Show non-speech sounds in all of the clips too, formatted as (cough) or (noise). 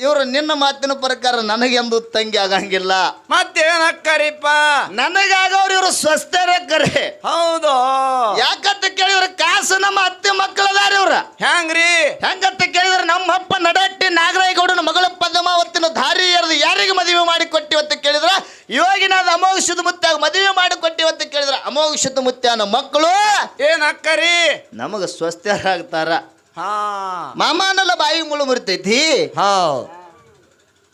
ಇವರು ನಿನ್ನ ಮಾತಿನ ಪ್ರಕಾರ ನನಗೆಂದು ತಂಗಿ ಆಗಂಗಿಲ್ಲ. ಮತ್ತೇನ್ ಅಕ್ಕರಿಪ್ಪ ನನಗಾಗವ್ರು ಇವರು ಸ್ವಸ್ಥರ ಕರೆ. ಹೌದು. ಯಾಕಂತ ಕೇಳಿದ್ರ ಕಾಸು ನಮ್ಮ ಅತ್ತೆ ಮಕ್ಕಳದಾರ ಇವ್ರ. ಹೆಂಗ್ರಿ ಹೆಂಗಂತ ಕೇಳಿದ್ರ ನಮ್ಮ ಅಪ್ಪ ನಡಟ್ಟಿ ನಾಗರಾಯಗೌಡನ ಮಗಳ ಪದ್ಮಾವತಿನ ದಾರಿ ಎರೆದು ಯಾರಿಗೆ ಮದುವೆ ಮಾಡಿ ಕೊಟ್ಟಿವತ್ತ ಕೇಳಿದ್ರ ಇವಾಗಿನ ಅಮೋಘ ಶುದ್ಧ ಮುತ್ಯಾಗ ಮದುವೆ ಮಾಡಿ ಕೊಟ್ಟಿವತ್ತ ಕೇಳಿದ್ರ ಅಮೋಘ ಶುದ್ಧ ಅನ್ನೋ ಮಕ್ಕಳು ಏನ್ ಅಕ್ಕರಿ? ನಮಗ ಸ್ವಸ್ಥರಾಗ್ತಾರ. ಮಾಮಾನಲ್ಲ ಬಾಯಿ ಮುಳು ಮುರಿತೈತಿ? ಹೌದ್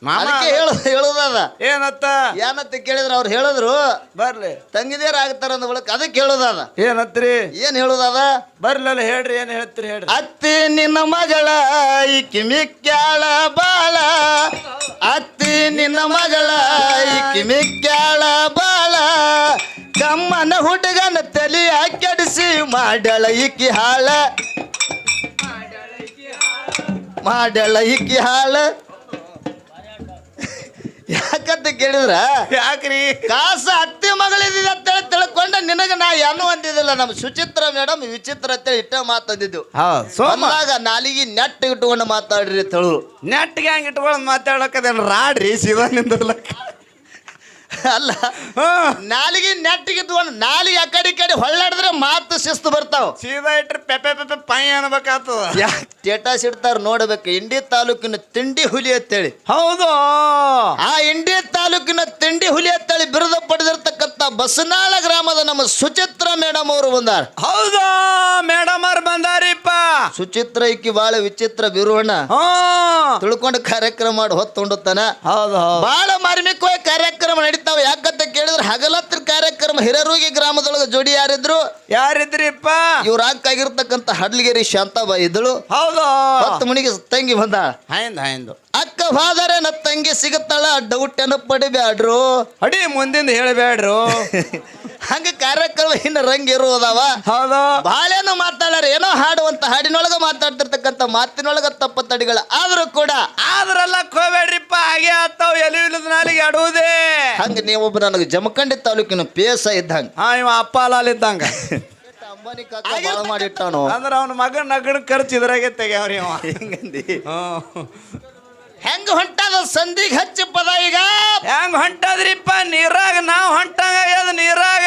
ಮಾಮ ಅದಕ್ಕೆ ಹೇಳು ಹೇಳುದದ. ಏನತ್ತ? ಏನತ್ತ ಕೇಳಿದ್ರ ಅವ್ರು ಹೇಳಿದ್ರು. ಬರ್ಲಿ. ತಂಗಿದೇರ್ ಆಗ್ತಾರ ಅಂದ ಬಳಕ ಅದಕ್ಕೆ ಹೇಳುದದ. ಏನತ್ರಿ? ಏನ್ ಹೇಳುದದ? ಬರ್ಲಲ್ಲ ಹೇಳ್ರಿ ಏನ್ ಹೇಳ್ತೀರಿ ಹೇಳ್ರಿ. ಅತ್ತಿ ನಿನ್ನ ಮಗಳ ಈಕಿ ಮಿಕ್ಕ್ಯಾಳ ಬಾಳ. ಅತ್ತಿ ನಿನ್ನ ಮಗಳ ಈಕಿ ಮಿಕ್ಕ್ಯಾಳ ಬಾಳ. ಕಮ್ಮನ ಹುಡುಗನ ತಲಿಯ ಕೆಡಿಸಿ ಮಾಡಳ ಈಕಿ ಹಾಳ. ಮಾಡಳ ಈಕಿ ಹಾಳ. ಯಾಕಂತ ಕೇಳಿದ್ರ? ಯಾಕ್ರಿ? ಕಾಸ ಅತ್ತಿ ಮಗಳಿದ ಅಂತೇಳಿ ತಿಳ್ಕೊಂಡ ನಿನಗ ನಾ ಏನು ಅಂದಿದ್ದಿಲ್ಲ. ನಮ್ಮ ಸುಚಿತ್ರ ಮೇಡಮ್ ವಿಚಿತ್ರ ಅಂತೇಳಿ ಇಟ್ಟ ಮಾತಂದಿದ್ದು ಸೋಮಾಗ ನಾಲಿಗೆ ನೆಟ್ ಇಟ್ಕೊಂಡು ಮಾತಾಡ್ರಿ ತಳು ನೆಟ್ಗೆ ಹಂಗೆ ಇಟ್ಕೊಂಡು ಮಾತಾಡಕದೇನು ರಾಡ್ರಿ? ಶಿವನಿಂದರ್ಲಕ್ಕ ಅಲ್ಲ ನಾಲಿಗೆ ನೆಟ್ಟಿಗೆ ತಗೊಂಡು ನಾಲಿಗೆ ಆ ಕಡೆ ಈ ಕಡೆ ಹೊಳ್ಳಾಡಿದ್ರೆ ಮಾತು ಶಿಸ್ತು ಬರ್ತಾವ. ಸೀದಾ ಇಟ್ರೆ ಪೆಪೆ ಪೆಪೆ ಪೈ ಅನ್ಬೇಕಾಗ್ತದ ಯಾಕೆ ಸ್ಟೇಟಸ್ ಇಡ್ತಾರ ನೋಡ್ಬೇಕು. ಇಂಡಿ ತಾಲೂಕಿನ ತಿಂಡಿ ಹುಲಿ ಅಂತೇಳಿ. ಹೌದು. ಆ ಇಂಡಿ ತಾಲೂಕಿನ ತಿಂಡಿ ಹುಲಿ ಅಂತೇಳಿ ಬಿರುದು ಪಡೆದಿರ್ತಕ್ಕಂಥ ಬಸನಾಳ ಗ್ರಾಮದ ನಮ್ಮ ಸುಚಿತ್ರ ಮೇಡಮ್ ಅವರು ಬಂದಾರ. ಹೌದಾ ಮೇಡಮ್ ಅವ್ರು ಬಂದಾರಿಪ್ಪ ಸುಚಿತ್ರ ಇಕ್ಕಿ ಬಾಳ ವಿಚಿತ್ರ ಬಿರುವಣ್ಣ. ತಿಳ್ಕೊಂಡು ಕಾರ್ಯಕ್ರಮ ಮಾಡಿ ಹೊತ್ತೊಂಡತನ ಹೌದು ಬಾಳ ಮಾರ್ಮಿಕವಾಗಿ ಕಾರ್ಯಕ್ರಮ ನಡೀತಾವ. ಯಾಕಂತ ಕೇಳಿದ್ರೆ ಹಗಲತ್ರ ಕಾರ್ಯಕ್ರಮ ಹಿರರೂಗಿ ಗ್ರಾಮದೊಳಗೆ ಜೋಡಿ ಯಾರಿದ್ರು? ಯಾರಿದ್ರಿಪ್ಪ? ಇವ್ರ ಆಗಿರ್ತಕ್ಕಂತ ಹಡ್ಲಿಗೇರಿ ಶಾಂತಬ ಇದ್ದಳು ಹೌದು. ಹತ್ತು ಮಣಿಗೆ ತಂಗಿ ಬಂದ. ಹಾಯಂದು ಹೈಂದು. ಅಕ್ಕ ಹೋದರೆ ನ ತಂಗಿ ಸಿಗುತ್ತಾಳ ಡೌಟ್ ಏನೋ ಪಡಿಬ್ಯಾಡ್ರು. ಅಡಿ ಮುಂದಿಂದ ಹೇಳಬೇಡ್ರು (laughs) ಹಂಗ ಕಾರ್ಯಕ್ರಮ ಇನ್ನು ರಂಗ್ ಇರುವುದವ. ಹೌದು. ಬಾಳೇನು ಮಾತಾಡ್ಯಾರ ಏನೋ ಹಾಡುವಂತ ಹಾಡಿನೊಳಗ ಮಾತಾಡ್ತಿರ್ತಕ್ಕಂಥ ಮಾತಿನೊಳಗ ತಪ್ಪ ತಡಿಗಳ. ಆದ್ರೂ ಕೂಡ ಆದ್ರಲ್ಲ ಕೋಬೇಡ್ರಿಪ್ಪ ಹಾಗೆ ಆತಾವ್ ಎಲ್ಲಿ ಇಲ್ಲದ ನಾಲಿಗೆ ಆಡುವುದೇ. ಹಂಗ ನೀವೊಬ್ಬ ನನಗೆ ಜಮಖಂಡಿ ತಾಲೂಕಿನ ಪೇಸ ಇದ್ದಂಗ. ಹಾ ಇವ ಅಪ್ಪ ಲಾಲ್ ಇದ್ದಂಗ. ಅಂಬಾನಿ ಕಾಕ ಬಾಳ ಮಾಡಿಟ್ಟಾನು. ಅಂದ್ರ ಅವನ ಮಗನ ನಗಣ ಖರ್ಚು ಇದ್ರಾಗೆ ತೆಗ್ಯಾವ್ರಿ ಅವ. ಹಿಂಗಂದಿ. ಹ್ಮ್. ಹೆಂಗ ಹೊಂಟದ ಸಂಧಿಗ್ ಹಚ್ಚಿ ಪದ ಈಗ? ಹೆಂಗ್ ಹೊಂಟದ್ರಿಪ್ಪ ನೀರಾಗ ನಾವ್ ಹೊಂಟಂಗ ನೀರಾಗ.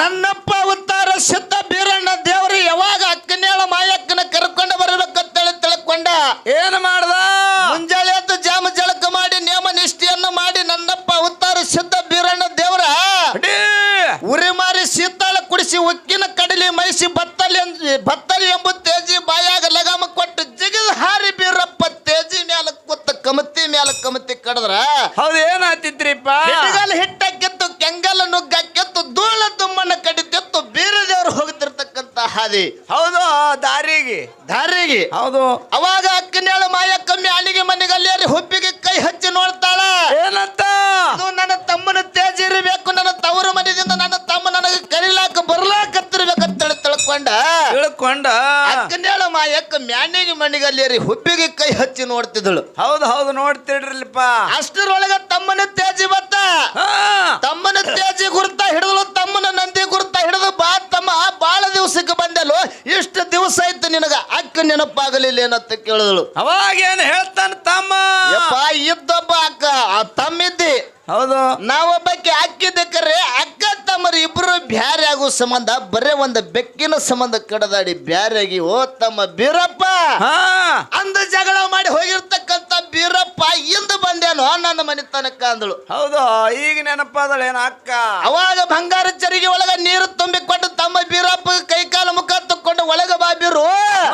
ನನ್ನಪ್ಪ ಉತ್ತಾರ ಸಿದ್ಧ ಬೀರಣ್ಣ ದೇವ್ರು ಯಾವಾಗ ಅಕ್ಕನೇಳ ಮಾಯಕ್ಕನ ಕರ್ಕೊಂಡು ಬರಬೇಕಂತೇಳಿ ತಿಳ್ಕೊಂಡ. ಏನ್ ಮಾಡ್ದ? ಮುಂಜಾನೆ ಎದ್ದು ಜಾಮ ಜಳಕ ಮಾಡಿ ನಿಯಮ ನಿಷ್ಠೆಯನ್ನು ಮಾಡಿ ನನ್ನಪ್ಪ ಉತ್ತಾರ ಸಿದ್ಧ ಬೀರಣ್ಣ ದೇವ್ರ. ಉರಿ ಮಾರಿ ಸೀತಾಳ ಕುಡಿಸಿ ಉಕ್ಕಿನ ಕಡಲಿ ಮೈಸಿ ಬತ್ತಲಿ ಬತ್ತಲಿ ಎಂಬ ತೇಜಿ ಬಾಯಾಗ ಲಗಾಮ ಕೊಟ್ಟು ಜಿಗಿದ ಹಾರಿ ಕಮತಿ ಮ್ಯಾಲ ಕಮತಿ ಕಡದ್ರ ಹೌದ್ ಏನ್ ಆತಿತ್ರಿಪ್ಪ ಹಿಟ್ಟಗಲ್ ಹಿಟ್ಟಕ್ಕಿತ್ತು ಕೆಂಗಲ್ ನುಗ್ಗಕ್ಕಿತ್ತು ಧೂಳ ತುಂಬಣ್ಣ ಕಡಿತಿತ್ತು ಬೇರೆ ದೇವ್ರು ಹೋಗ್ತಿರ್ತಕ್ಕಂತ ಹಾದಿ. ಹೌದು ದಾರಿಗೆ. ದಾರಿಗೆ. ಹೌದು. ಅವಾಗ ಅಕ್ಕನೇಳ ಮಾಯ ಕಮ್ಮಿ ಅಣಿಗೆ ಮನೆಗಲ್ಲಿ ಹುಬ್ಬಿಗೆ ಕೈ ಹಚ್ಚಿ ನೋಡ್ತಾಳ. ಏನಂತ? ಅದು ನನ್ನ ತಮ್ಮನ ತೇಜ್ ಇರಬೇಕು ನನ್ನ ತವರು ಮನೆಯಿಂದ ನನ್ನ ತಮ್ಮ ನನಗೆ ಕರಿಲಾಕ ಬರ್ಲಾಕತ್ತಿರ್ಬೇಕಂತ ತಿಳ್ಕೊಂಡ. ತಿಳ್ಕೊಂಡ? ಅಕ್ಕನ್ಯಾಳ ಮ್ಯಾನೇಜ್ ಮ್ಯಾನಿಗೆ ಮಣಿಗಲ್ಲಿ ಹುಬ್ಬಿಗೆ ಕೈ ಹಚ್ಚಿ ನೋಡ್ತಿದ್ಳು ಹೌದು ಹೌದು ನೋಡ್ತಿಡ್ರಲ್ಪ ಅಷ್ಟರೊಳಗ ತಮ್ಮನ ತೇಜಿ ಬತ್ತ. ತಮ್ಮನ ತೇಜಿ ಗುರ್ತ ಹಿಡಿದಳು ತಮ್ಮನ ನಂದಿ ಗುರ್ತ ಹಿಡಿದು ಬಾ ತಮ್ಮ ಬಾಳ ದಿವಸಕ್ಕೆ ಬಂದಲು ಇಷ್ಟು ದಿವಸ ಆಯ್ತು ನಿನಗ ಅಕ್ಕ ನೆನಪಾಗಲಿಲ್ಲ ಏನಂತ ಕೇಳಿದಳು. ಅವಾಗ ಏನ್ ಹೇಳ್ತಾನ ತಮ್ಮ? ಯಪ್ಪ ಇದ್ದೊಬ್ಬ ಅಕ್ಕ ಆ ತಮ್ಮಿದ್ದಿ. ಹೌದು. ನಾವೊಬ್ಬಕ್ಕೆ ಅಕ್ಕಿದ್ದಕ್ಕರೆ ಅಕ್ಕ ತಮ್ಮರು ಇಬ್ಬರು ಬ್ಯಾರೆ ಆಗೋ ಸಂಬಂಧ ಬರೇ ಒಂದು ಬೆಕ್ಕಿನ ಸಂಬಂಧ ಕಡದಾಡಿ ಬ್ಯಾರೆ ಆಗಿ ಓ ತಮ್ಮ ಬೀರಪ್ಪ! ಅಂದ ಜಗಳ ಮಾಡಿ ಹೋಗಿರ್ತಕ್ಕಂತ ಬೀರಪ್ಪ ಇಂದ ಬಂದೇನೋ ನನ್ನ ಮನೆ ತನಕ ಅಂದಳು. ಹೌದು ಈಗ ನೆನಪಾದಳೇನ ಅಕ್ಕ. ಅವಾಗ ಬಂಗಾರ ಚರಿಗೆ ಒಳಗ ನೀರು ತುಂಬಿಕೊಂಡು ತಮ್ಮ ಬೀರಪ್ಪ ಕೈಕಾಲ ಮುಖ ತಕ್ಕೊಂಡು ಒಳಗ ಬಾ ಬೀರು.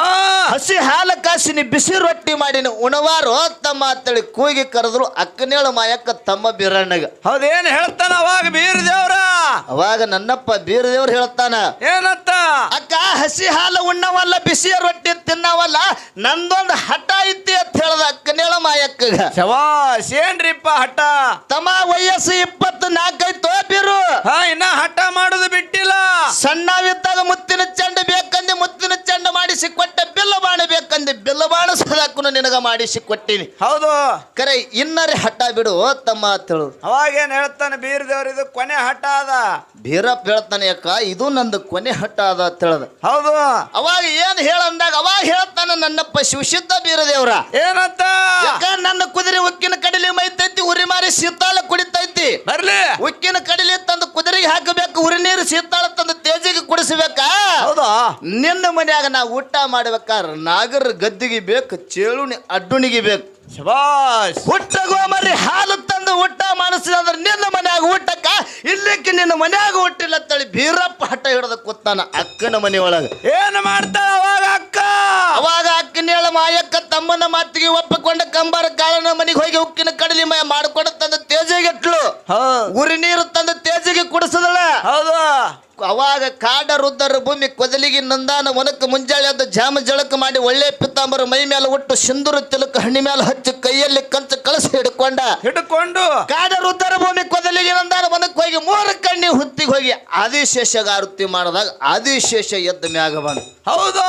ಹಾ. ಹಸಿ ಹಾಲ ಕಾಸಿನಿ ಬಿಸಿ ರೊಟ್ಟಿ ಮಾಡಿನ. ಉಣವಾರು ತಮ್ಮ ಅಂತೇಳಿ ಕೂಗಿ ಕರೆದ್ರು ಅಕ್ಕನೇಳು ಮಾಯಕ್ಕ ತಮ್ಮ ಬೀರಣ್ಣಗ. ಹೌದ್ ಏನ್ ಹೇಳ್ತಾನ ಅವಾಗ ಬೀರ್ ದೇವ್ರ ಅವಾಗ ನನ್ನಪ್ಪ ಬೀರದೇವ್ರು ಹೇಳ್ತಾನ. ಏನಂತ? ಅಕ್ಕ ಹಸಿ ಹಾಲು ಉಣ್ಣವಲ್ಲ ಬಿಸಿ ರೊಟ್ಟಿ ತಿನ್ನವಲ್ಲ ನಂದೊಂದು ಹಠ ಐತಿ ಅಂತ ಹೇಳ್ದ ಅಕ್ಕನೇಳ ಮಾಯಕ್ಕ ಶವಾಶ್ ಏನ್ರಿಪ್ಪ ಹಠ? ತಮ್ಮ ವಯಸ್ಸು ಇಪ್ಪತ್ತು ನಾಲ್ಕೈತೋ ಬಿರು. ಹಾ ಇನ್ನ ಹಠ ಮಾಡುದು ಬಿಟ್ಟಿಲ್ಲ. ಸಣ್ಣವಿದ್ದಾಗ ಮುತ್ತಿನ ಚೆಂಡ ಮುತ್ತಿನ ಮಾಡಿಸಿಕೊಟ್ಟ ಬಾಣಬೇಕಂದ ಬೇಕಂದ ಬಿಲ್ಲಬಾಣ ಸದಾಕು ನಿನಗ ಮಾಡಿಸಿಕೊಟ್ಟಿನಿ. ಹೌದು. ಕರೆ ಇನ್ನರೇ ಹಠ ಬಿಡು ತಮ್ಮ ತಿಳು ಅವಾಗೇನ್ ಹೇಳ್ತಾನೆ ಬೀರದೇವ್ರ ಇದು ಕೊನೆ ಹಠ ಅದ. ಬೀರಪ್ಪ ಹೇಳ್ತಾನೆ ಯಾಕ? ಇದು ನಂದು ಕೊನೆ ಹಠ ಅದ ತಿಳದ ಹೌದು. ಅವಾಗ ಏನ್ ಹೇಳಂದಾಗ ಅವಾಗ ಹೇಳ್ತಾನೆ ನನ್ನಪ್ಪ ಶಿವಸಿದ್ಧ ಬೀರದೇವ್ರ. ಏನಂತ? ನನ್ನ ಕುದುರೆ ಉಕ್ಕಿನ ಕಡಲಿ ಮೈತೈತಿ ಉರಿ ಮಾರಿ ಶೀತಾಲ ಕುಡಿತೈತಿ. ಬರ್ಲಿ. ಉಕ್ಕಿನ ಕಡಲಿ ನೀರಿಗೆ ಹಾಕಬೇಕು ಉರಿ ನೀರು ಸಿತ್ತಾಳ ತಂದು ತೇಜಿಗೆ ಕುಡಿಸಬೇಕಾ? ಹೌದಾ? ನಿನ್ನ ಮನ್ಯಾಗ ನಾ ಊಟ ಮಾಡ್ಬೇಕ ನಾಗರ ಗದ್ದಿಗೆ ಬೇಕು ಚೇಳುಣಿ ಅಡ್ಡುಣಿಗೆ ಬೇಕು. ಶಬಾಷ್! ಊಟ ಗೋಮರಿ ಹಾಲು ತಂದು ಊಟ ಮಾಡಿಸಿದ್ರೆ ಅಂದ್ರೆ ನಿನ್ನ ಮನ್ಯಾಗ ಊಟಕ್ಕ? ಇಲ್ಲಕ್ಕೆ ನಿನ್ನ ಮನ್ಯಾಗ ಊಟಿಲ್ಲ ತಳಿ ಬೀರಪ್ಪ ಹಠ ಹಿಡ್ದ ಕೂತಾನ ಅಕ್ಕನ ಮನೆಯೊಳಗ ಏನ್ ಮಾಡ್ತಾಳ ಅವಾಗ ಅಕ್ಕ? ಅವಾಗ ಅಕ್ಕನ ಮಾಯಕ್ಕ ತಮ್ಮನ ಮಾತಿಗೆ ಒಪ್ಪಿಕೊಂಡ ಕಂಬಾರ ಕಾಲನ ಮನೆಗೆ ಹೋಗಿ ಉಕ್ಕಿನ ಕಡಲಿ ಮಯ ಮಾಡಿಕೊಂಡ ತಂದ ತೇಜಿಗೆಟ್ಲು ಉರಿ ನೀರು ತಂದ ತೇಜಿಗೆ ಕುಡಿಸದಳ. ಹೌದು. ಅವಾಗ ಕಾಡ ರುದ್ದರ ಭೂಮಿ ಕೊದಲಿಗೆ ನಂದಾನ ಒನಕ ಮುಂಜಾಳೆ ಅದು ಜಾಮ ಜಳಕ ಮಾಡಿ ಒಳ್ಳೆ ಪಿತ್ತಾಂಬರ ಮೈ ಮೇಲೆ ಒಟ್ಟು ಸಿಂಧೂರ ತಿಲಕ ಹಣ್ಣಿ ಮೇಲೆ ಹಚ್ಚಿ ಕೈಯಲ್ಲಿ ಕಂಚ ಕಳಸ ಹಿಡ್ಕೊಂಡ. ಹಿಡ್ಕೊಂಡು. ಕಾಡ ರುದ್ದರ ಭೂಮಿ ಕೊದಲಿಗೆ ನಂದಾನ ಒನಕ್ ಹೋಗಿ ಮೂರು ಕಣ್ಣಿ ಹುತ್ತಿಗೆ ಹೋಗಿ ಆದಿಶೇಷಗ ಆರುತಿ ಮಾಡಿದಾಗ ಆದಿಶೇಷ ಎದ್ದ ಮ್ಯಾಗ ಬಂದ ಹೌದಾ?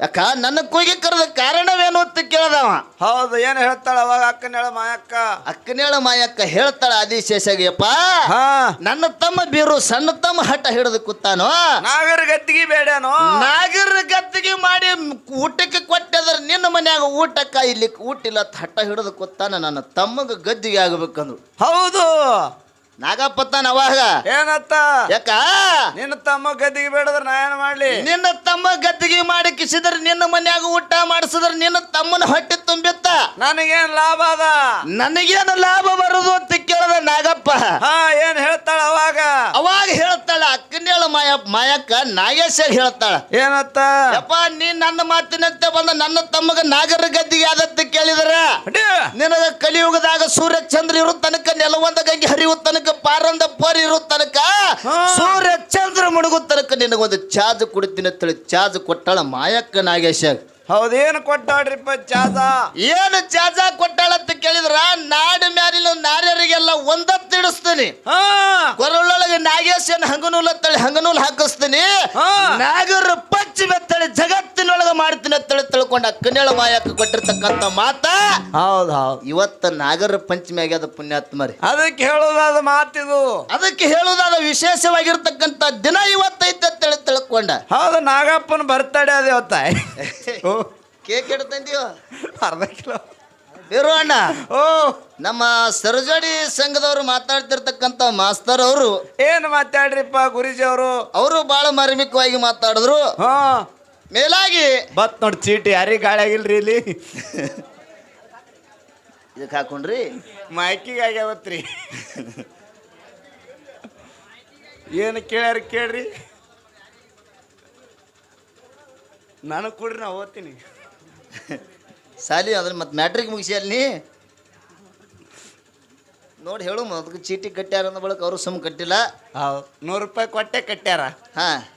ಯಾಕ? ನನ್ನ ಕೂಗಿ ಕರೆದ ಕಾರಣವೇನು ಅಂತ ಕೇಳದವ? ಹೌದು ಏನ್ ಹೇಳ್ತಾಳ ಅವಾಗ ಅಕ್ಕನೇಳ ಮಾಯಕ್ಕ? ಅಕ್ಕನೇಳ ಮಾಯಕ್ಕ ಹೇಳ್ತಾಳ ಆದಿಶೇಷಗಪ್ಪ ಹಾ. ನನ್ನ ತಮ್ಮ ಬೀರು ಸಣ್ಣ ತಮ್ಮ ಹಠ ಹಿಡಿದು ಕೂತಾನೋ? ನಾಗರ ಗತ್ತಿಗೆ ಬೇಡೇನೋ ನಾಗರ ಗತ್ತಿಗೆ ಮಾಡಿ ಊಟಕ್ಕೆ ಕೊಟ್ಟದ್ರ ನಿನ್ನ ಮನ್ಯಾಗ ಊಟಕ್ಕ ಇಲ್ಲಿ ಊಟ ಇಲ್ಲ ಹಠ ಹಿಡಿದು ಕೂತಾನ ನನ್ನ ತಮ್ಮಗ ಗದ್ದಿಗೆ ಆಗ್ಬೇಕಂದ್ರು. ಹೌದು. ನಾಗಪ್ಪತ್ತಾನ ಅವಾಗ ಏನತ್ತ? ಯಾಕ? ನಿನ್ನ ತಮ್ಮ ಗದ್ದಿಗೆ ಬೇಡದ್ರ ನಾ ಏನ್ ಮಾಡ್ಲಿ? ನಿನ್ನ ತಮ್ಮ ಗದ್ದಿಗೆ ಮಾಡಿ ಕಿಸಿದ್ರ ನಿನ್ನ ಮನ್ಯಾಗ ಊಟ ಮಾಡಿಸಿದ್ರ ನಿನ್ನ ತಮ್ಮನ ಹೊಟ್ಟೆ ತುಂಬಿತ್ತ. ನನಗೇನ್ ಲಾಭ ಅದ? ನನಗೇನು ಲಾಭ ಬರುದು ಅಂತ ನಾಗಪ್ಪ. ಹಾ ಏನ್ ಹೇಳ್ತಾಳ ಅವಾಗ? ಅವಾಗ ಹೇಳ್ತಾಳ ಅಕ್ಕನೇಳ ಮಾಯ ಮಾಯಕ್ಕ ನಾಗೇಶ ಹೇಳ್ತಾಳ. ಏನತ್ತ? ಯಪ್ಪ ನೀ ನನ್ನ ಮಾತಿನಂತೆ ಬಂದ ನನ್ನ ತಮ್ಮಗ ನಾಗರ ಗದ್ದಿಗೆ ಆದತ್ತ ಕೇಳಿದ್ರ. ನಿನಗ ಕಲಿಯುಗದಾಗ ಸೂರ್ಯ ಚಂದ್ರ ಇರೋ ತನಕ ನೆಲವಂದ ಗಂಗೆ ಹರಿಯುವ ತನಕ ಪಾರಂದ ಪರಿ ಇರೋ ತನಕ. ಸೂರ್ಯ ಚಂದ್ರ ಮುಳುಗೋ ತನಕ ನಿನಗೊಂದು ಚಾರ್ಜ್ ಕುಡಿತೀನಿ ಅಂತೇಳಿ ಚಾರ್ಜ್ ಕೊಟ್ಟಾಳ ಮಾಯಕ್ಕ ನಾಗೇಶ ಹೌದೇನ್ ಕೊಟ್ಟಾಡ್ರಿಪ್ಪ ಚಾಜಾ ಏನು ಚಾಜಾ ಕೊಟ್ಟಾಳ ಅಂತ ಕೇಳಿದ್ರ? ನಾಡ ಮ್ಯಾಲಿನ ನಾರ್ಯರಿಗೆಲ್ಲ ಒಂದತ್ತಿಡಿಸ್ತೀನಿ ಹಾ. ಕೊರಳೊಳಗೆ ನಾಗೇಶನ್ ಹಂಗನೂಲ್ ಅಂತೇಳಿ ಹಂಗನೂಲ್ ಹಾಕಿಸ್ತೀನಿ. ಹಾ. ನಾಗರ ಪಚ್ಚಿ ಬೆತ್ತಳಿ ಜಗತ್ತಿನೊಳಗ ಮಾಡ್ತೀನಿ ಅಂತೇಳಿ ತಿಳ್ಕೊಂಡ ಕನ್ನೆಳ ಮಾಯಕ್ಕೆ ಕೊಟ್ಟಿರ್ತಕ್ಕಂಥ ಮಾತ. ಹೌದ್ ಹೌದ್. ಇವತ್ತ ನಾಗರ ಪಂಚಮಿ ಆಗ್ಯದ ಪುಣ್ಯಾತ್ಮರಿ. ಅದಕ್ಕೆ ಹೇಳೋದಾದ ಮಾತಿದು. ಅದಕ್ಕೆ ಹೇಳುವುದಾದ ವಿಶೇಷವಾಗಿರ್ತಕ್ಕಂಥ ದಿನ ಇವತ್ತೈತೆ ಅಂತೇಳಿ ತಿಳ್ಕೊಂಡ. ಹೌದು ನಾಗಪ್ಪನ ಬರ್ತಡೆ ಅದೇ ಹೊತ್ತ ಓ. ಕೇಕ್ ಇಡ್ತಂದೀವ ಅರ್ಧ ಕಿಲೋ. ಬೇರು ಅಣ್ಣ. ಓ. ನಮ್ಮ ಸರಜೋಡಿ ಸಂಘದವರು ಮಾತಾಡ್ತಿರ್ತಕ್ಕಂಥ ಮಾಸ್ತರ್ ಅವರು. ಏನು ಮಾತಾಡ್ರಿಪ್ಪ ಗುರುಜಿ ಅವರು? ಅವರು ಬಹಳ ಮಾರ್ಮಿಕವಾಗಿ ಮಾತಾಡಿದ್ರು. ಹಾ. ಮೇಲಾಗಿ. ಬತ್ ನೋಡಿ ಚೀಟಿ ಯಾರಿಗೆ ಗಾಳಿ ಆಗಿಲ್ರಿ ಇಲ್ಲಿ? ಇದಕ್ಕೆ ಹಾಕೊಂಡ್ರಿ. ಮೈಕಿಗೆ ಆಗ್ಯಾವತ್ರಿ. ಏನು ಕೇಳ್ಯಾರ ಕೇಳ್ರಿ? ನನಗೆ ಕೊಡ್ರಿ ನಾ ಓದ್ತೀನಿ. ಸಾಲಿ ಅದ್ರ ಮತ್ತೆ ಮ್ಯಾಟ್ರಿಕ್ ಮುಗಿಸಿ ಅಲ್ಲಿ ನೋಡಿ ಹೇಳು ಅದಕ್ಕೆ ಚೀಟಿ ಕಟ್ಟ್ಯಾರ ಅಂದ ಬಳಿಕ ಅವರು ಸುಮ್ಮ ಕಟ್ಟಿಲ್ಲ. ಹೌದು. ನೂರು ರೂಪಾಯಿ ಕೊಟ್ಟೆ ಕಟ್ಟ್ಯಾರ. ಹಾ.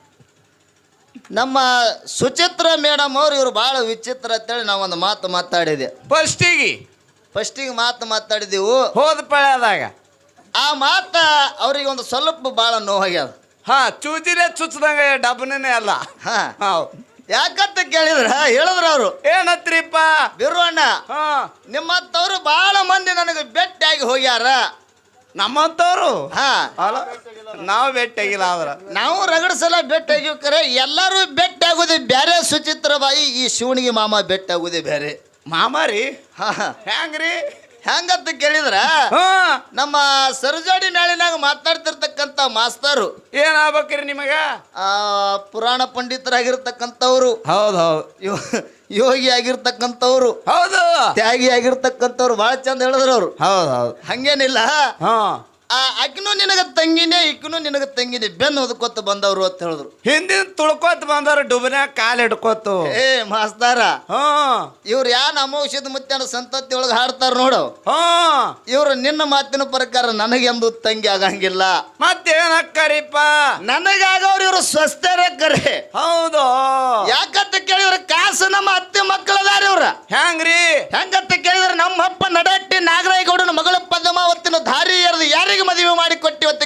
ನಮ್ಮ ಸುಚಿತ್ರ ಮೇಡಮ್ ಅವ್ರು ಇವ್ರು ಭಾಳ ವಿಚಿತ್ರ ಅಂತೇಳಿ ನಾವು ಒಂದು ಮಾತು ಮಾತಾಡಿದೆ ಫಸ್ಟಿಗೆ. ಫಸ್ಟಿಗೆ ಮಾತು ಮಾತಾಡಿದೆವು. ಹೋದ ಪಳ್ಯಾದಾಗ. ಆ ಮಾತ ಅವ್ರಿಗೆ ಒಂದು ಸ್ವಲ್ಪ ಭಾಳ ನೋವಾಗ್ಯದ. ಹಾ ಚೂಚಿನೇ ಚುಚ್ಚದಂಗ ಡಬ್ಬನೇ ಅಲ್ಲ. ಹಾ. ಹೌದು. ಯಾಕಂತ ಕೇಳಿದ್ರ? ಹೇಳಿದ್ರ ಅವರು. ಏನತ್ರಿಪ್ಪ? ಬಿರುವಣ್ಣ ಹಾ. ನಿಮ್ಮತ್ತವರು ಭಾಳ ಮಂದಿ ನನಗೆ ಬೆಟ್ಟಾಗಿ ಹೋಗ್ಯಾರ. ನಮ್ಮಂತವ್ರು ಹಾ. ಅಲ್ಲ ನಾವು ಬೆಟ್ಟಾಗಿಲ್ಲ ಆದ್ರ. ನಾವು ರಗಡ ಸಲ ಭೇಟಿಯಾಗಿ ಕರೆ ಎಲ್ಲರೂ ಭೇಟಿಯಾಗೋದೇ ಬೇರೆ ಸುಚಿತ್ರಬಾಯಿ ಈ ಶಿವಣಿಗೆ ಮಾಮ ಭೇಟಿಯಾಗೋದೇ ಬೇರೆ ಮಾಮಾರಿ ಹಾ ಹಾ. ಹೆಂಗ್ರಿ? ಹೆಂಗಂತ ಕೇಳಿದ್ರ ನಮ್ಮ ಸರ್ಜಾಡಿ ನಾಳಿನಾಗ ಮಾತಾಡ್ತಿರ್ತಕ್ಕಂಥ ಮಾಸ್ತರು. ಏನಾಗ್ಬೇಕ್ರಿ ನಿಮಗ? ಆ, ಪುರಾಣ ಪಂಡಿತರಾಗಿರ್ತಕ್ಕಂಥವ್ರು. ಹೌದು ಹೌದು. ಯೋಗಿ ಆಗಿರ್ತಕ್ಕಂಥವ್ರು. ಹೌದು. ತ್ಯಾಗಿ ಆಗಿರ್ತಕ್ಕಂಥವ್ರು ಬಹಳ ಚಂದ ಹೇಳಿದ್ರು ಅವ್ರು ಹೌದು ಹೌದು. ಹಂಗೇನಿಲ್ಲ. ಹಾ. ಆ ಅಕ್ಕಿನೂ ನಿನಗ ತಂಗಿನೇ ಇಕ್ಕನು ನಿನಗ ತಂಗಿನೇ ಬೆನ್ನು ಹೊದ್ಕೋತ ಬಂದವರು ಅಂತ ಹೇಳಿದ್ರು. ಹಿಂದಿನ ತುಳ್ಕೋತ ಬಂದವ್ರು ಡುಬ್ನ್ಯಾಗ ಕಾಲ್ ಹಿಡ್ಕೋತು ಏ ಮಾಸ್ತಾರ ಹಾ. ಇವ್ರು ಯಾ ಅಮೋಷದ ಮುತ್ಯಾನ ಸಂತತಿ ಒಳಗೆ ಹಾಡ್ತಾರ ನೋಡು. ಹಾ. ಇವ್ರು ನಿನ್ನ ಮಾತಿನ ಪ್ರಕಾರ ನನಗೆಂದು ತಂಗಿ ಆಗಂಗಿಲ್ಲ. ಮತ್ತೇನಕ್ಕರಿಪ್ಪ ನನಗಾಗವ್ರು ಇವ್ರು ಸ್ವಸ್ಥರ ಕರೆ. ಹೌದು. ಯಾಕಂತ ಕೇಳಿದ್ರೆ ಕಾಸು ನಮ್ಮ ಅತ್ತೆ ಮಕ್ಕಳದಾರ ಇವ್ರ. ಹೆಂಗ್ರಿ ಹೆಂಗಂತ ಕೇಳಿದ್ರೆ ನಮ್ಮ ಅಪ್ಪ ನಡಟ್ಟಿ ನಾಗರಾಯಗೌಡನ ಮಗಳ ಪದ್ಮಾವತಿನ ದಾರಿ ಎರೆದು ಯಾರಿಗೆ ಮದುವೆ ಮಾಡಿ ಕೊಟ್ಟಿವ ಅಂತ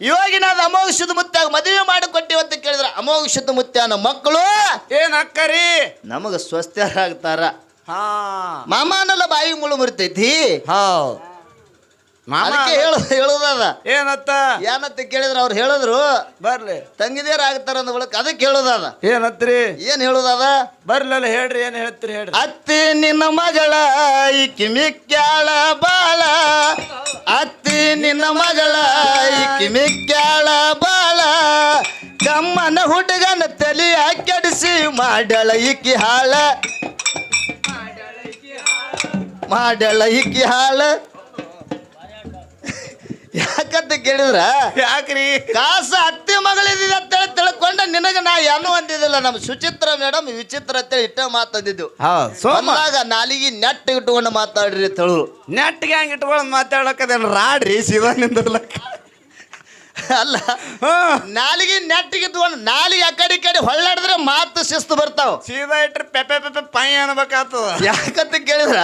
ಇವಾಗಿನಾದ ಅಮೋಘ ಮುತ್ಯಾಗ ಮದುವೆ ಮಾಡಿ ಕೊಟ್ಟಿವ ಅಂತ ಕೇಳಿದ್ರೆ ಅಮೋಘ ಅನ್ನೋ ಮಕ್ಕಳು ಏನಕ್ಕರಿ ನಮಗ ಸ್ವಸ್ಥರಾಗ್ತಾರ ಹಾ. ಮಾಮಾನೆಲ್ಲ ಬಾಯಿ ಮುಳು ಮುರಿತೈತಿ. ಹೌದು. ಅದಕ್ಕೆ ಹೇಳು ಹೇಳುದದ ಏನತ್ತ? ಏನತ್ತ ಕೇಳಿದ್ರ ಅವ್ರು ಹೇಳಿದ್ರು? ಬರ್ಲಿ. ತಂಗಿದೇರ್ ಆಗ್ತಾರ ಅಂದ ಬಳಕ ಅದಕ್ಕೆ ಹೇಳುದಾದ ಏನತ್ರಿ? ಏನ್ ಹೇಳುದದ ಬರ್ಲಲ್ಲ ಹೇಳ್ರಿ ಏನ್ ಹೇಳ್ತೀರಿ ಹೇಳ್ರಿ. ಅತ್ತಿ ನಿನ್ನ ಮಗಳ ಈಕಿ ಮಿಕ್ಕಾಳ ಬಾಳ ಅತ್ತಿ ನಿನ್ನ ಮಗಳ ಈಕಿ ಮಿಕ್ಕಾಳ ಬಾಳ ಕಮ್ಮನ ಹುಡುಗನ ತಲೆ ಕೆಡಿಸಿ ಮಾಡಳ ಇಕ್ಕಿ ಹಾಳ. ಮಾಡಳ ಇಕ್ಕಿ ಹಾಳ. ಯಾಕಂತ ಕೇಳಿದ್ರ? ಯಾಕ್ರಿ? ಕಾಸ ಅತ್ತಿ ಮಗಳಿದಿದೆ ಅಂತೇಳಿ ತಿಳ್ಕೊಂಡ. ನಿನಗ ನಾ ಏನು ಅಂದಿದ್ದಿಲ್ಲ. ನಮ್ ಸುಚಿತ್ರ ಮೇಡಮ್ ವಿಚಿತ್ರ ಅಂತೇಳಿ ಇಟ್ಟ ಮಾತಂದಿದ್ದು ಸೋಮಾಗ ಬಂದಾಗ ನಾಲಿಗೆ ನೆಟ್ ಇಟ್ಕೊಂಡು ಮಾತಾಡ್ರಿ ತಳು ನೆಟ್ಗೆ ಹೆಂಗ್ ಇಟ್ಕೊಂಡು ಮಾತಾಡಕದೇನು ರಾಡ್ರಿ ಶಿವ ನಿಂದಿರ್ಲಕ್ಕ ಅಲ್ಲ. ನಾಲಿಗೆ ನೆಟ್ಟಿಗೆ ತಗೊಂಡು ನಾಲಿಗೆ ಆ ಕಡೆ ಈ ಕಡೆ ಹೊಳ್ಳಾಡಿದ್ರೆ ಮಾತು ಶಿಸ್ತು ಬರ್ತಾವ. ಸೀದಾ ಇಟ್ರೆ ಪೆಪೆ ಪೆಪೆ ಪೈ ಅನ್ಬೇಕಾಗ್ತದ ಯಾಕಂತ ಕೇಳಿದ್ರ?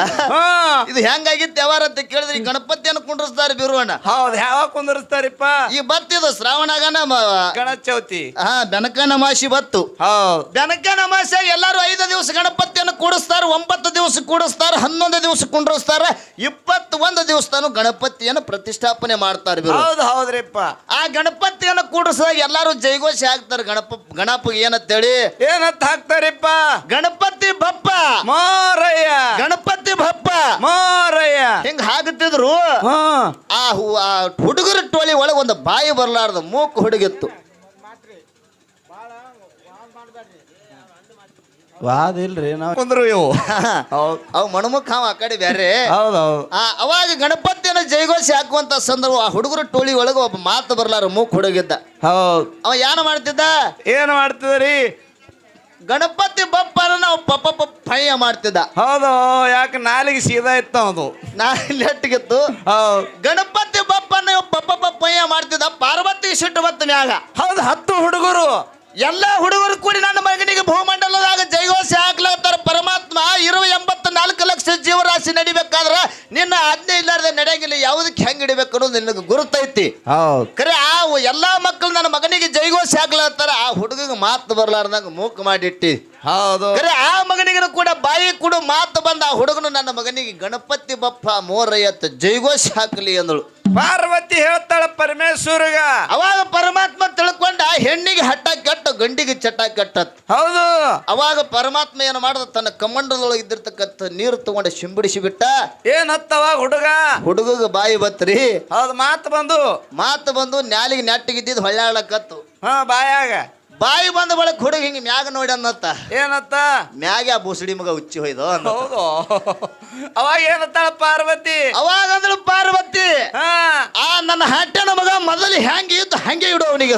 ಇದು ಹೆಂಗಾಗಿತ್ತು ಯಾವಾರ ಅಂತ ಕೇಳಿದ್ರೆ ಈ ಗಣಪತಿಯನ್ನು ಕುಂಡ್ರಸ್ತಾರೆ ಬಿರುವಣ್ಣ. ಹೌದ್ ಯಾವಾಗ ಕುಂದರ್ಸ್ತಾರಿಪ್ಪ? ಈ ಬತ್ತಿದು ಶ್ರಾವಣಾಗನ ನಮ್ಮ ಗಣೇಶ ಚೌತಿ ಹಾ ಬೆನಕನ ಮಾಸಿ ಬತ್ತು. ಹೌದ್. ಬೆನಕನ ಮಾಸ ಎಲ್ಲಾರು ಐದು ದಿವಸ ಗಣಪತಿಯನ್ನು ಕೂಡಿಸ್ತಾರೆ ಒಂಬತ್ತು ದಿವಸ ಕೂಡಿಸ್ತಾರೆ ಹನ್ನೊಂದು ದಿವಸ ಕುಂಡ್ರಿಸ್ತಾರೆ ಇಪ್ಪತ್ತೊಂದು ದಿವಸ ತಾನು ಗಣಪತಿಯನ್ನು ಪ್ರತಿಷ್ಠಾಪನೆ ಮಾಡ್ತಾರೆ ಬಿರು. ಹೌದ್ ಹೌದ್ರಿಪ್ಪ. ಆ ಗಣಪತಿಯನ್ನು ಕೂಡಿಸಿದಾಗ ಎಲ್ಲರೂ ಜೈಗೋಷಿ ಹಾಕ್ತಾರೆ ಗಣಪ ಗಣಪ ಏನಂತೇಳಿ? ಏನಂತ ಹಾಕ್ತಾರಿಪ್ಪ? ಗಣಪತಿ ಬಪ್ಪ. ಮಾರಯ್ಯ. ಗಣಪತಿ ಬಪ್ಪ. ಮಾರಯ್ಯ. ಹಿಂಗ ಹಾಕುತ್ತಿದ್ರು. ಹ್ಮ್ ಆ ಹು- ಆ ಹುಡುಗರ ಟೋಳಿ ಒಳಗೆ ಒಂದು ಬಾಯಿ ಬರಲಾರ್ದು. ಮೂಕು ಹುಡುಗಿತ್ತು. ವಾದ ಇಲ್ರಿ ನಾವು ಕುಂದ್ರು ಇವು. (laughs) ಅವ್ ಮಣಮುಖ ಅವ ಆ ಕಡೆ ಬ್ಯಾರೆ. ಹೌದೌದು ಹೌದ್. ಆ ಅವಾಗ ಗಣಪತಿಯನ್ನ ಜೈಗೋಸಿ ಹಾಕುವಂತ ಸಂದರ್ಭ ಆ ಹುಡುಗರ ಟೋಳಿ ಒಳಗೆ ಒಬ್ಬ ಮಾತು ಬರ್ಲಾರ ಮೂಕ್ ಹುಡುಗಿದ್ದ. ಹೌದ್. ಅವ ಏನ್ ಮಾಡ್ತಿದ್ದ? ಏನ್ ಮಾಡ್ತಿದ್ರಿ ಗಣಪತಿ ಬಪ್ಪನ ನಾವು ಪಪ್ಪ ಪಪ್ಪ ಪಯ್ಯ ಮಾಡ್ತಿದ್ದ. ಹೌದು ಯಾಕೆ ನಾಲಿಗೆ ಸೀದಾ ಇತ್ತು ಅದು? ನಾ ನೆಟ್ಟಿಗಿತ್ತು. ಹೌದ್. ಗಣಪತಿ ಬಪ್ಪನ ಪಪ್ಪ ಪಪ್ಪ ಪಯ್ಯ ಮಾಡ್ತಿದ್ದ ಪಾರ್ವತಿ ಸಿಟ್ಟು ಬತ್ತ ಮ್ಯಾಗ ಹೌದು ಹತ್ತು ಹುಡುಗರು. ಎಲ್ಲ ಹುಡುಗರು ಕೂಡಿ ನನ್ನ ಮಗನಿಗೆ ಭೂಮಂಡಲದಾಗ ಜೈಗೋಸ ಹಾಕ್ಲತ್ತಾರ. ಪರಮಾತ್ಮ ಇರುವ ಎಂಬತ್ತ ನಾಲ್ಕು ಲಕ್ಷ ಜೀವರಾಶಿ ನಡಿಬೇಕಾದ್ರ ನಿನ್ನ ಆಜ್ಞೆ ಇಲ್ಲಾರ್ದೆ ನಡೆಯಂಗಿಲ್ಲ. ಯಾವುದಕ್ಕೆ ಹೆಂಗ್ ಇಡಬೇಕು ಅನ್ನೋದು ನಿನಗೆ ಗುರುತೈತಿ. ಕರೆ ಆ ಎಲ್ಲಾ ಮಕ್ಕಳು ನನ್ನ ಮಗನಿಗೆ ಜೈಗೋಸಿ ಹಾಕ್ಲತ್ತಾರ. ಆ ಹುಡುಗಿಗೆ ಮಾತು ಬರ್ಲಾರ್ದಂಗ ಮೂಕ್ ಮಾಡಿಟ್ಟಿ. ಹೌದು. ಕರೆ ಆ ಮಗನಿಗೂ ಕೂಡ ಬಾಯಿ ಕೂಡ ಮಾತು ಬಂದ ಆ ಹುಡುಗನು ನನ್ನ ಮಗನಿಗೆ ಗಣಪತಿ ಬಪ್ಪ ಮೋರಯ್ಯತ್ತ ಜೈಗೋಸಿ ಹಾಕಲಿ ಅಂದಳು. ಪಾರ್ವತಿ ಹೇಳ್ತಾಳ ಪರಮೇಶ್ವರಗ. ಅವಾಗ ಪರಮಾತ್ಮ ತಿಳ್ಕೊಂಡ ಹೆಣ್ಣಿಗೆ ಹಟ್ಟ ಕಟ್ಟ ಗಂಡಿಗೆ ಚಟ್ಟ ಕಟ್ಟತ್ ಹೌದು. ಅವಾಗ ಪರಮಾತ್ಮ ಏನು ಮಾಡ್ದ? ತನ್ನ ಕಮಂಡದೊಳಗೆ ಇದ್ದಿರ್ತಕ್ಕಂಥ ನೀರು ತಗೊಂಡು ಶಿಂಬಿಡಿಸಿ ಬಿಟ್ಟ ಏನ್ ಹತ್ತವ ಹುಡುಗ? ಹುಡುಗಗೆ ಬಾಯಿ ಬತ್ರಿ. ಹೌದು ಮಾತು ಬಂದು. ಮಾತು ಬಂದು ನ್ಯಾಲಿಗೆ ನೆಟ್ಟಿಗಿದ್ದಿದ್ದು ಹೊಳ್ಳಾಡಕತ್ತು ಹಾ ಬಾಯಾಗ. ಬಾಯಿ ಬಂದ ಬಳಕ ಹುಡುಗ ಹಿಂಗ ಮ್ಯಾಗ ನೋಡಿ ಅನ್ನತ್ತ. ಏನತ್ತ? ಮ್ಯಾಗ ಆ ಬುಸಡಿ ಮಗ ಉಚ್ಚಿ ಹೋಯ್ದು ಹೌದು. ಅವಾಗ ಏನತ್ತಾಳ ಪಾರ್ವತಿ? ಅವಾಗ ಅಂದಳು ಪಾರ್ವತಿ ಆ ನನ್ನ ಹಟ್ಟೆನ ಮಗ ಮೊದಲು ಹೆಂಗೆ ಇತ್ತು ಹಂಗೆ ಇಡು ಅವನಿಗೆ.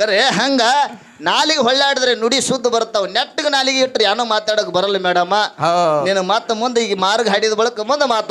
ಕರೆ ಹಂಗ ನಾಲಿಗೆ ಹೊಳ್ಳಾಡಿದ್ರೆ ನುಡಿ ಶುದ್ಧ ಬರ್ತಾವ ನೆಟ್ಟಿಗೆ ನಾಲಿಗೆ ಇಟ್ಟರೆ ಏನೋ ಮಾತಾಡಕ್ ಬರಲ್ಲ ಮೇಡಮ್ಮ ಹೌದು ನೀನು ಮತ್ತೆ ಮುಂದೆ ಈಗ ಮಾರ್ಗ ಹಾಡಿದ ಬಳಕ ಮುಂದೆ ಮಾತಾಡ.